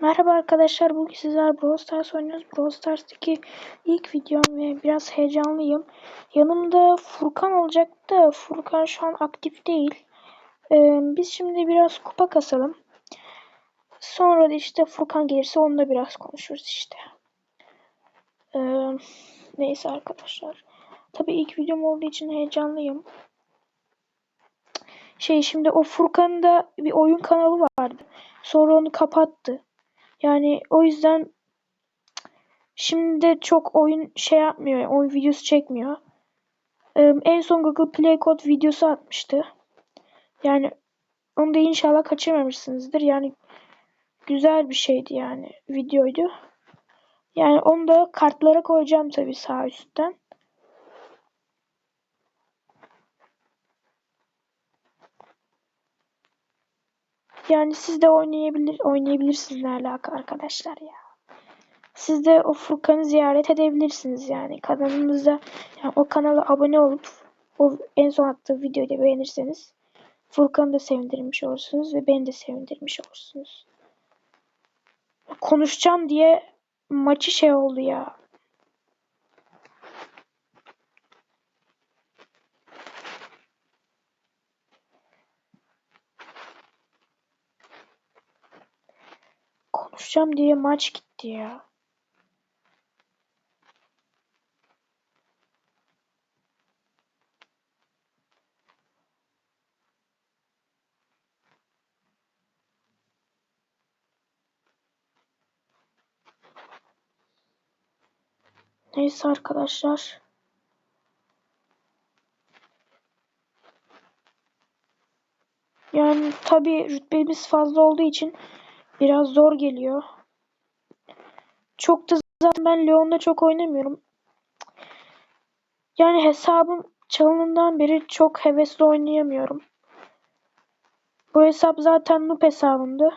Merhaba arkadaşlar, bugün sizler Brawl Stars oynuyoruz. Brawl Stars'taki ilk videom ve biraz heyecanlıyım. Yanımda Furkan olacak da Furkan şu an aktif değil. Ee, biz şimdi biraz kupa kasalım. Sonra da işte Furkan gelirse onunla biraz konuşuruz işte. Ee, neyse arkadaşlar. Tabii ilk videom olduğu için heyecanlıyım. Şey şimdi o Furkan'ın da bir oyun kanalı vardı. Sonra onu kapattı. Yani o yüzden şimdi de çok oyun şey yapmıyor. Oyun videosu çekmiyor. En son Google Play Code videosu atmıştı. Yani onu da inşallah kaçırmamışsınızdır. Yani güzel bir şeydi yani videoydu. Yani onu da kartlara koyacağım tabii sağ üstten. Yani siz de oynayabilir oynayabilirsiniz ne alaka arkadaşlar ya. Siz de o Furkan'ı ziyaret edebilirsiniz yani. Kanalımıza yani o kanala abone olup o en son attığı videoyu da beğenirseniz Furkan'ı da sevindirmiş olursunuz ve beni de sevindirmiş olursunuz. Konuşacağım diye maçı şey oldu ya. Konuşacağım diye maç gitti ya. Neyse arkadaşlar. Yani tabi rütbemiz fazla olduğu için biraz zor geliyor. Çok da zaten ben Leon'da çok oynamıyorum. Yani hesabım çalınından beri çok hevesli oynayamıyorum. Bu hesap zaten noob hesabımdı.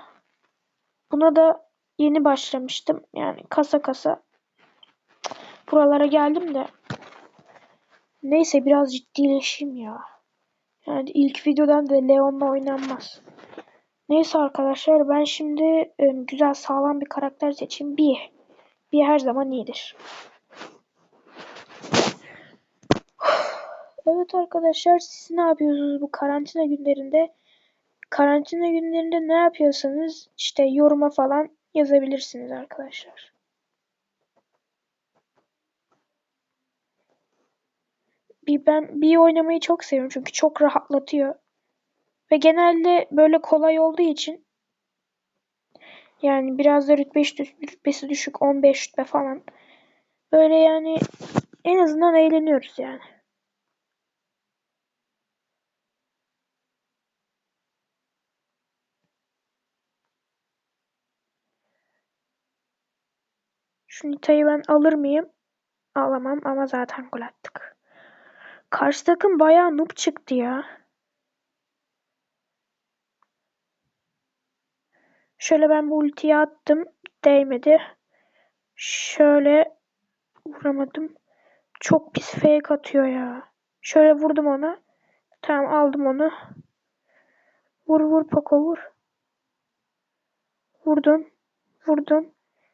Buna da yeni başlamıştım. Yani kasa kasa buralara geldim de. Neyse biraz ciddileşeyim ya. Yani ilk videodan da Leon'la oynanmaz. Neyse arkadaşlar ben şimdi e, güzel sağlam bir karakter seçeyim. Bir. Bir her zaman iyidir. Evet arkadaşlar siz ne yapıyorsunuz bu karantina günlerinde? Karantina günlerinde ne yapıyorsanız işte yoruma falan yazabilirsiniz arkadaşlar. Bir ben bir oynamayı çok seviyorum çünkü çok rahatlatıyor. Ve genelde böyle kolay olduğu için yani biraz da rütbe, rütbesi düşük 15 rütbe falan. Böyle yani en azından eğleniyoruz yani. Şu Nita'yı ben alır mıyım? Alamam ama zaten gol attık. Karşı takım bayağı noob çıktı ya. Şöyle ben bu ultiyi attım. Değmedi. Şöyle vuramadım. Çok pis fake atıyor ya. Şöyle vurdum ona. Tamam aldım onu. Vur vur Poco vur. Vurdum. Vurdum.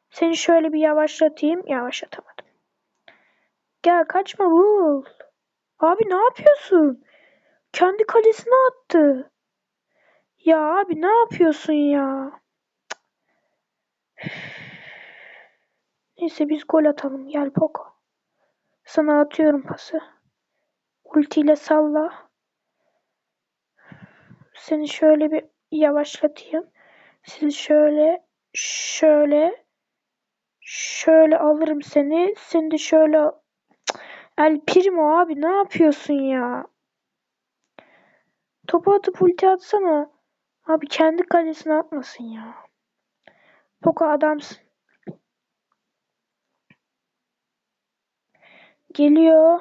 Seni şöyle bir yavaşlatayım. Yavaşlatamadım. Gel kaçma vur. Abi ne yapıyorsun? Kendi kalesine attı. Ya abi ne yapıyorsun ya? Neyse biz gol atalım. Gel Poco. Sana atıyorum pası. Ultiyle salla. Seni şöyle bir yavaşlatayım. Sizi şöyle şöyle şöyle alırım seni. Seni de şöyle El Primo abi ne yapıyorsun ya? Topu atıp ulti atsana. Abi kendi kalesine atmasın ya. Poco adamsın. Geliyor.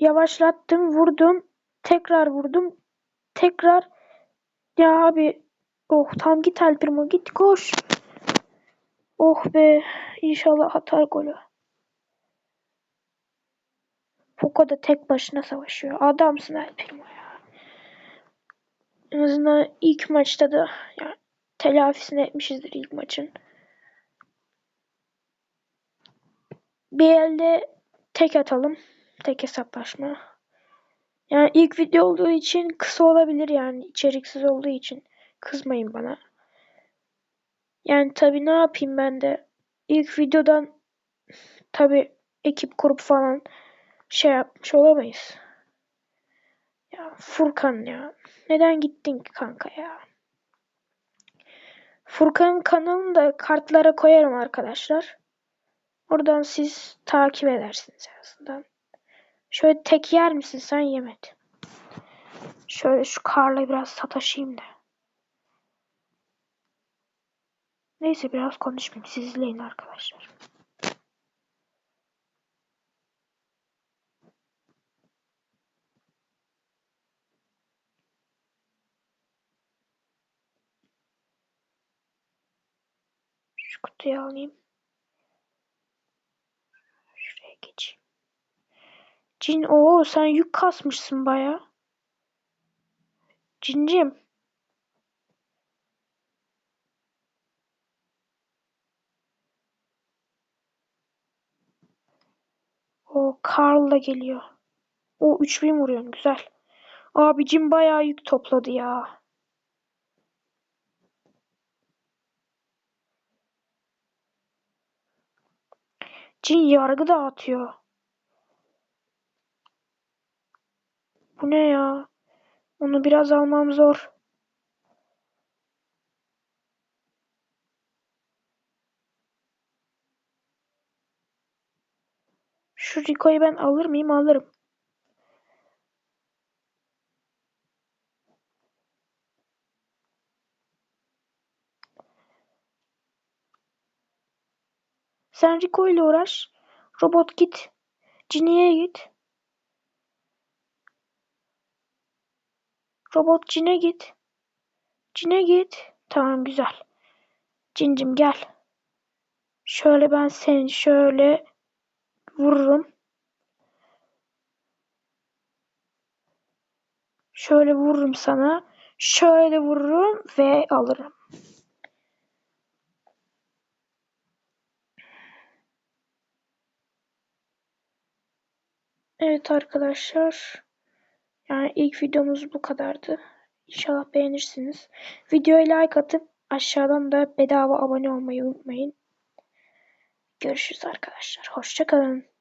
Yavaşlattım, vurdum. Tekrar vurdum. Tekrar. Ya abi. Oh tam git El Primo git koş. Oh be. İnşallah atar golü. Poco da tek başına savaşıyor. Adamsın El Primo ya. En azından ilk maçta da yani telafisini etmişizdir ilk maçın. Bir elde tek atalım. Tek hesaplaşma. Yani ilk video olduğu için kısa olabilir yani içeriksiz olduğu için. Kızmayın bana. Yani tabi ne yapayım ben de ilk videodan tabi ekip kurup falan şey yapmış olamayız. Ya Furkan ya. Neden gittin ki kanka ya? Furkan'ın kanalını da kartlara koyarım arkadaşlar. Oradan siz takip edersiniz aslında. Şöyle tek yer misin sen yemedi. Şöyle şu karla biraz sataşayım da. Neyse biraz konuşmayayım. Siz izleyin arkadaşlar. Kutuyu alayım. Şuraya geçeyim. Cin o sen yük kasmışsın baya. Cincim. O Karl da geliyor. O 3000 vuruyorum güzel. Abicim bayağı yük topladı ya. Cin yargı dağıtıyor. Bu ne ya? Onu biraz almam zor. Şu Rico'yu ben alır mıyım? Alırım. Sen Rico ile uğraş. Robot git. Cini'ye git. Robot Cin'e git. Cin'e git. Tamam güzel. Cincim gel. Şöyle ben seni şöyle vururum. Şöyle vururum sana. Şöyle vururum ve alırım. Evet arkadaşlar. Yani ilk videomuz bu kadardı. İnşallah beğenirsiniz. Videoya like atıp aşağıdan da bedava abone olmayı unutmayın. Görüşürüz arkadaşlar. Hoşçakalın.